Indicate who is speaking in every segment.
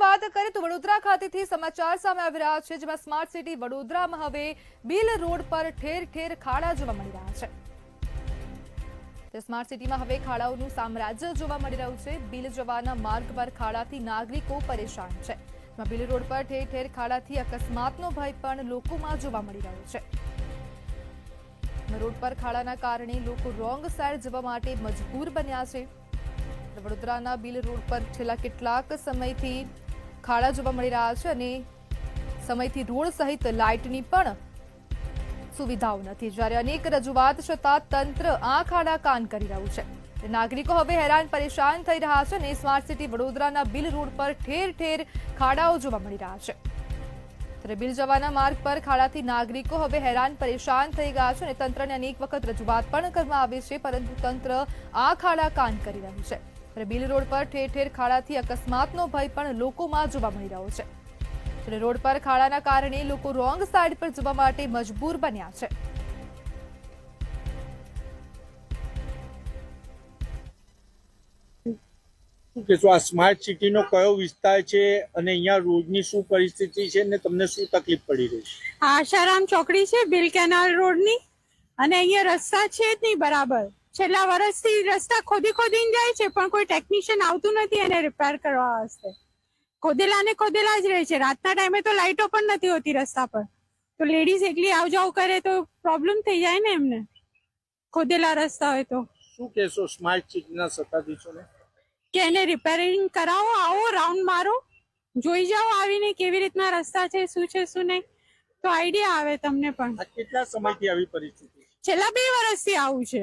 Speaker 1: વાત કરીએ તો વડોદરા ખાતેથી સમાચાર સામે આવી રહ્યા છે, જેમાં સ્માર્ટ સિટી વડોદરામાં હવે બિલ રોડ પર ઠેર ઠેર ખાડા જોવા મળી રહ્યા છે. સ્માર્ટ સિટીમાં હવે ખાડાઓનું સામ્રાજ્ય જોવા મળી રહ્યું છે. બિલ જવાના માર્ગ પર ખાડાથી નાગરિકો પરેશાન છે. બિલ રોડ પર ઠેર ઠેર ખાડાથી અકસ્માતનો ભય પણ લોકોમાં જોવા મળી રહ્યો છે. રોડ પર ખાડાના કારણે લોકો રોંગ સાઈડ જવા માટે મજબૂર બન્યા છે. વડોદરાના બિલ રોડ પર છેલ્લા કેટલાક સમયથી ખાડા જોવા મળી રહ્યા છે અને સમયથી રોડ સહિત લાઇટની પણ સુવિધાઓ નથી. જ્યારે અનેક રજૂઆત છતાં તંત્ર આ ખાડા કાન કરી રહ્યું છે. નાગરિકો હવે હેરાન પરેશાન થઈ રહ્યા છે અને સ્માર્ટ સિટી વડોદરાના બિલ રોડ પર ઠેર ઠેર ખાડાઓ જોવા મળી રહ્યા છે. બિલ જવાના માર્ગ પર ખાડાથી નાગરિકો હવે હેરાન પરેશાન થઈ ગયા છે અને તંત્રને અનેક વખત રજૂઆત પણ કરવામાં આવી છે, પરંતુ તંત્ર આ ખાડા કાન કરી રહ્યું છે. બિલ રોડ પર ઠેર ઠેર ખાડાથી અકસ્માતનો ભય પણ લોકોમાં જોવા મળી રહ્યો છે. રોડ પર ખાડાના કારણે લોકો રોંગ સાઈડ પર જવા માટે મજબૂર બન્યા છે.
Speaker 2: શું આ સ્માર્ટ સિટીનો કયો વિસ્તાર છે અને અહીંયા રોડની શું પરિસ્થિતિ છે ને તમને શું તકલીફ પડી રહી છે?
Speaker 3: આશારામ ચોકડી છે બિલ કેનાલ રોડની. અને અહીંયા રસ્તા છે જ નહીં બરાબર. છેલ્લા વર્ષથી રસ્તા ખોદી ખોદીને જાય છે પણ કોઈ ટેકનિશિયન આવતું નથી એને રિપેર કરવા વાસ્તે. ખોદેલા ને ખોદેલા જ રહે છે. રાતના ટાઈમે તો લાઇટો પણ નથી હોતી રસ્તા પર. તો લેડીઝ એકલી આવ જાવ કરે તો પ્રોબ્લેમ થઈ જાય ને એમને? ખોદેલા રસ્તા હોય તો.
Speaker 2: શું કહેશો સ્માર્ટ સિટીના સત્તાધીશોને?
Speaker 3: કે એને રિપેરિંગ કરાવો આવો રાઉન્ડ મારો. જોઈ જાઓ આવીને કેવી રીતના રસ્તા છે શું છે શું નહીં. તો આઈડિયા આવે તમને પણ.
Speaker 2: કેટલા સમયથી આવી પરિસ્થિતિ
Speaker 3: છેલ્લા બે વર્ષથી આવું છે.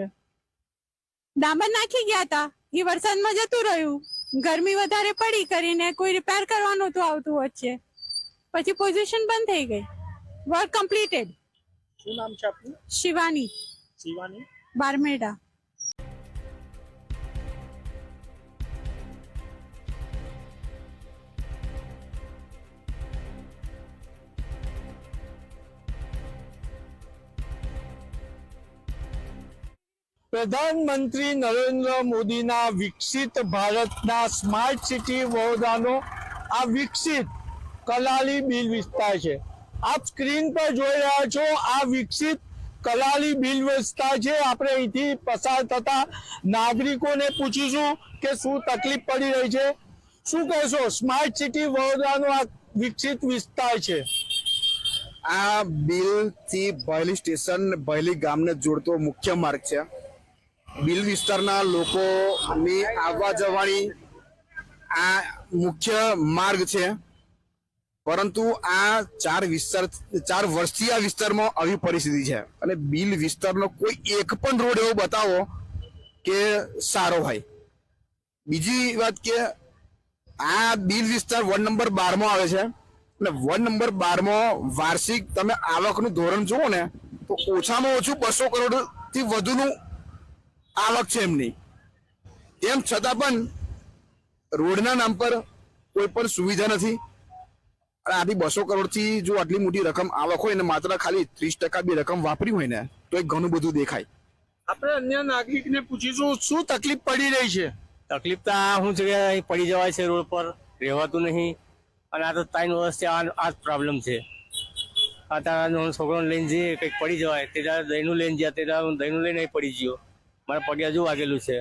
Speaker 3: ડામર નાખી ગયા હતા એ વરસાદમાં જતું રહ્યું. ગરમી વધારે પડી કરીને કોઈ રિપેર કરવાનું હતું આવતું વચ્ચે. પછી પોઝિશન બંધ થઈ ગઈ. વર્ક કમ્પ્લીટેડ
Speaker 2: શું નામ છે આપનું?
Speaker 3: શિવાની.
Speaker 2: શિવાની.
Speaker 3: બારમેડા.
Speaker 2: પ્રધાનમંત્રી નરેન્દ્ર મોદીના વિકસિત ભારતના સ્માર્ટ સિટી વડોદરાનો આ વિકસિત કલાલી બિલ વિસ્તાર છે. આપ સ્ક્રીન પર જોઈ રહ્યા છો, આ વિકસિત કલાલી બિલ વિસ્તાર છે. આપણે અહીંથી પસાર થતા નાગરિકોને પૂછીશું કે શું તકલીફ પડી રહી છે. શું કહેશો, સ્માર્ટ સિટી વડોદરાનો આ વિકસિત વિસ્તાર છે?
Speaker 4: આ બિલથી બહેલી સ્ટેશન ભયલી ગામને જોડતો મુખ્ય માર્ગ છે. બિલ વિસ્તારના લોકોની આવવા જવાની આ મુખ્ય માર્ગ છે. પરંતુ આ ચાર વિસ્તાર, ચાર વર્ષથી આ વિસ્તારમાં આવી પરિસ્થિતિ છે. અને બિલ વિસ્તારનો કોઈ એક પણ રોડ એવો બતાવો કે સારો હોય. બીજી વાત કે આ બિલ વિસ્તાર વોર્ડ નંબર બારમાં આવે છે. અને વોર્ડ નંબર બારમાં વાર્ષિક તમે આવકનું ધોરણ જુઓ ને, તો ઓછામાં ઓછું બસો કરોડથી વધુનું આવક છે એમની. તેમ છતાં પણ રોડના નામ પર કોઈ પણ સુવિધા નથી. અને આથી બસો કરોડથી જો આટલી મોટી રકમ આવક હોય ને માત્ર ખાલી ત્રીસ ટકા બી રકમ વાપરી હોય ને તો એ ઘણું બધું દેખાય.
Speaker 2: આપણે અન્ય નાગરિકને પૂછીશું શું તકલીફ પડી રહી છે?
Speaker 5: તકલીફ તો આ શું છે કે અહીં પડી જવાય છે રોડ પર રહેવાતું નહીં. અને આ તો ત્રણ વર્ષથી આ આ જ પ્રોબ્લેમ છે. આ તારા છોકરાને લઈને જઈએ કંઈક પડી જવાય તે દહીંનું લઈને જ્યાં તે દહીંનું લઈને અહીં પડી ગયો. મારા પગે હજુ વાગેલું છે.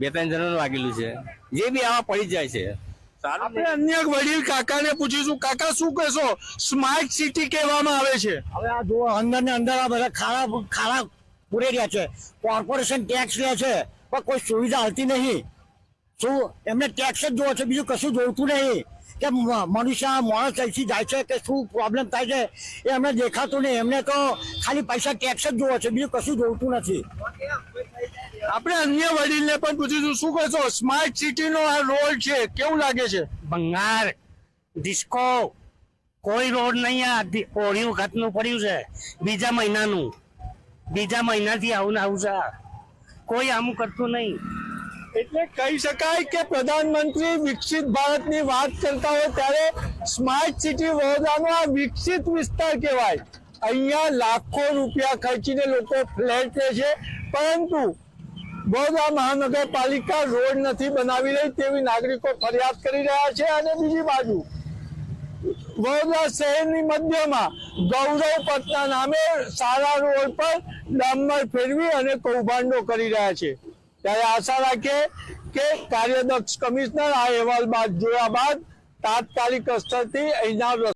Speaker 5: બે ત્રણ જણાનું વાગેલું છે. જે બી આવા પડી જાય છે.
Speaker 2: આપણે અન્ય વડીલ કાકાને પૂછીશું. કાકા શું કહેશો? સ્માર્ટ સિટી કહેવામાં આવે છે.
Speaker 6: હવે આ જો અંદર ને અંદર આ બધા ખાડા ખાડા પૂરી રહ્યા છે. કોર્પોરેશન ટેક્સ લે છે. પણ કોઈ સુવિધા આવતી નહીં. શું એમને ટેક્સ જ જોવો છે બીજું કશું જોઈતું નહીં. કે મનુષ્ય માણસ અહીંથી જાય છે કે શું પ્રોબ્લેમ થાય છે એ એમને દેખાતું નહીં. એમને તો ખાલી પૈસા ટેક્સ જ જોવો છે બીજું કશું જોઈતું નથી.
Speaker 2: આપણે અન્ય વડીલને પણ પૂછીશું શું કહેશો સ્માર્ટ સિટીનો આ રોલ છે કેવું લાગે છે?
Speaker 6: બંગાળ ડિસ્કો કોઈ રોડ નહીં આ ઓળિયું ખાતનું પડ્યું છે. બીજા મહિનાનું. બીજા મહિનાથી આવું ને આવું છે કોઈ આમ કરતું નહીં.
Speaker 2: એટલે કહી શકાય કે પ્રધાનમંત્રી વિકસિત ભારતની વાત કરતા હોય ત્યારે સ્માર્ટ સિટી વડોદરાનો આ વિકસિત વિસ્તાર કહેવાય. અહીંયા લાખો રૂપિયા ખર્ચીને લોકો ફ્લેટ લે છે. પરંતુ વડોદરા મહાનગરપાલિકા રોડ નથી બનાવી રહી તેવી નાગરિકો ફરિયાદ કરી રહ્યા છે. અને બીજી બાજુ, વડોદરા શહેરની મધ્યમાં ગૌરવ પથના નામે સારા રોડ પર ડામર ફેરવી અને કૌભાંડો કરી રહ્યા છે. ત્યારે આશા રાખીએ કે કાર્યદક્ષ કમિશનર આ અહેવાલ બાદ જોયા બાદ તાત્કાલિક અસરથી અહીંના